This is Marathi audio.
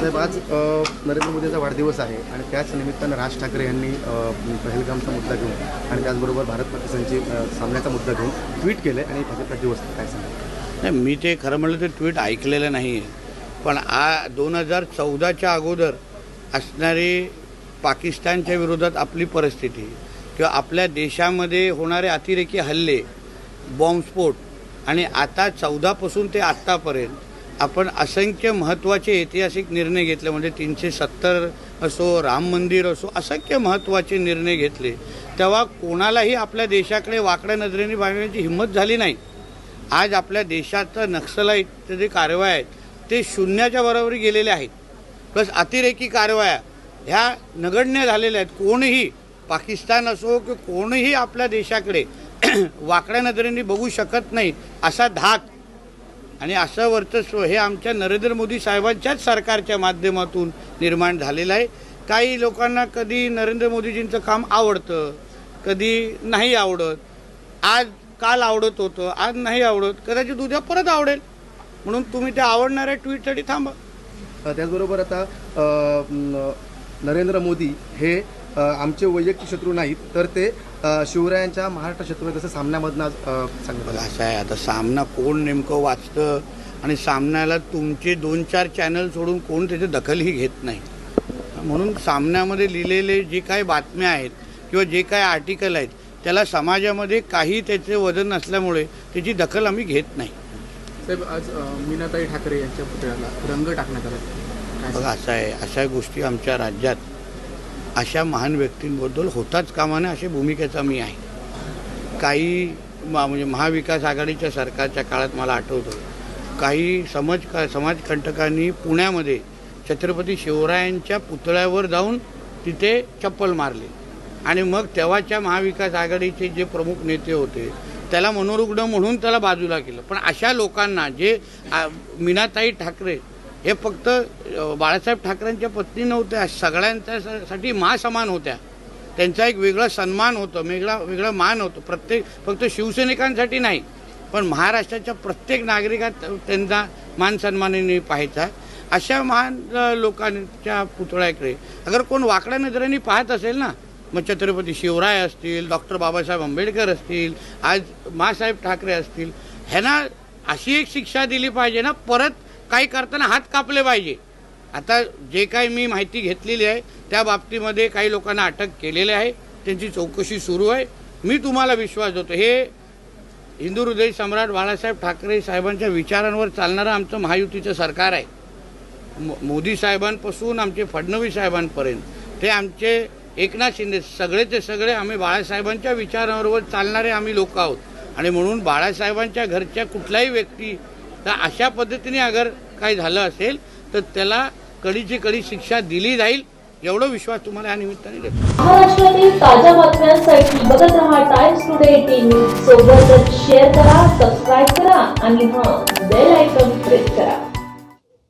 साहेब आज नरेंद्र मोदींचा वाढदिवस आहे आणि त्याच निमित्तानं राज ठाकरे यांनी पहलगामचा मुद्दा घेऊन आणि त्याचबरोबर भारत पाकिस्तानची सामन्याचा मुद्दा घेऊन ट्विट केलं आणि भाजपला दिवस काय सांगा नाही मी ते खरं म्हटलं ते ट्विट ऐकलेलं नाही आहे पण आ दोन हजार चौदाच्या अगोदर असणारी पाकिस्तानच्या विरोधात आपली परिस्थिती किंवा आपल्या देशामध्ये होणारे अतिरेकी हल्ले बॉम्बस्फोट आणि आता चौदापासून ते आत्तापर्यंत आपण असंख्य महत्त्वाचे ऐतिहासिक निर्णय घेतले म्हणजे तीनशे सत्तर असो राम मंदिर असो असंख्य महत्त्वाचे निर्णय घेतले. तेव्हा कोणालाही आपल्या देशाकडे वाकड्या नजरेने बघण्याची हिंमत झाली नाही. आज आपल्या देशाचं नक्षलाईत जे कारवाया आहेत ते शून्याच्या बरोबरी गेलेले आहेत. प्लस अतिरेकी कारवाया ह्या नगण्य झालेल्या आहेत. कोणीही पाकिस्तान असो की कोणीही आपल्या देशाकडे वाकड्या नजरेने बघू शकत नाही असा धाक आणि असं वर्चस्व हे आमच्या नरेंद्र मोदी साहेबांच्याच सरकारच्या माध्यमातून निर्माण झालेलं आहे. काही लोकांना कधी नरेंद्र मोदीजींचं काम आवडतं कधी नाही आवडत. आज काल आवडत होतं आज नाही आवडत. कदाचित उद्या परत आवडेल. म्हणून तुम्ही त्या आवडणाऱ्या ट्विटसाठी थांबा. त्याचबरोबर आता नरेंद्र मोदी हे आमचे वैयक्तिक शत्रू नाहीत तर ते शिवरायांच्या महाराष्ट्र शत्रू आहेत असं सामन्यामधनं आज सांगितलं. बघा असं आहे. आता सामना कोण नेमकं वाचतं आणि सामन्याला तुमचे दोन चार चॅनल सोडून कोण त्याची दखलही घेत नाही. म्हणून सामन्यामध्ये लिहिलेले जे काही बातम्या आहेत किंवा जे काही आर्टिकल आहेत त्याला समाजामध्ये काही त्याचे वजन नसल्यामुळे त्याची दखल आम्ही घेत नाही. साहेब आज मीनाताई ठाकरे यांच्या पुतळ्याला रंग टाकण्यात आला. काय बघा असं आहे. अशा गोष्टी आमच्या राज्यात अशा महान व्यक्तींबद्दल होताच कामाने अशा भूमिकेचा मी आहे. काही मा- म्हणजे महाविकास आघाडीच्या सरकारच्या काळात मला आठवतं. काही समाज का समाजकंटकांनी पुण्यामध्ये छत्रपती शिवरायांच्या पुतळ्यावर जाऊन तिथे चप्पल मारली. आणि मग तेव्हाच्या महाविकास आघाडीचे जे प्रमुख नेते होते त्याला मनोरुग्ण म्हणून त्याला बाजूला केलं. पण अशा लोकांना जे मीनाताई ठाकरे हे फक्त बाळासाहेब ठाकरेंच्या पत्नी नव्हत्या सगळ्यांच्यासाठी महासमान होत्या. त्यांचा एक वेगळा सन्मान होतं वेगळा वेगळा मान होतं. प्रत्येक फक्त शिवसैनिकांसाठी नाही पण महाराष्ट्राच्या प्रत्येक नागरिकात त्यांचा मान सन्मानाने पाहायचा. अशा महान लोकांच्या पुतळ्याकडे अगर कोण वाकड्या नजरेने पाहत असेल ना मग छत्रपती शिवराय असतील डॉक्टर बाबासाहेब आंबेडकर असतील आज मासाहेब ठाकरे असतील ह्यांना अशी एक शिक्षा दिली पाहिजे ना परत काही करताना हात कापले पाहिजे. आता जे काही मी माहिती घेतलेली आहे त्या बाबतीमध्ये काही लोकांना अटक केलेली आहे. त्यांची चौकशी सुरू आहे. मी तुम्हाला विश्वास देतो हे हिंदू हृदय सम्राट बाळासाहेब ठाकरे साहेबांच्या विचारांवर चालणारं आमचं महायुतीचं सरकार आहे. मो- मोदी साहेबांपासून आमचे फडणवीस साहेबांपर्यंत ते आमचे एकनाथ शिंदे सगळेचे सगळे आम्ही बाळासाहेबांच्या विचारांवर चालणारे आम्ही लोक आहोत. आणि म्हणून बाळासाहेबांच्या घरच्या कुठल्याही व्यक्ती तर अशा पद्धतीने अगर काही झालं असेल तर त्याला कडीची कडी शिक्षा दिली जाईल एवढा विश्वास तुम्हाला या निमित्ताने देतो. महाराष्ट्रातील ताज्या बातम्यांसाठी बघत रहा टाइम्स टुडे टीव्ही सोबतच शेअर करा सबस्क्राईब करा आणि हा बेल आयकॉन प्रेस करा.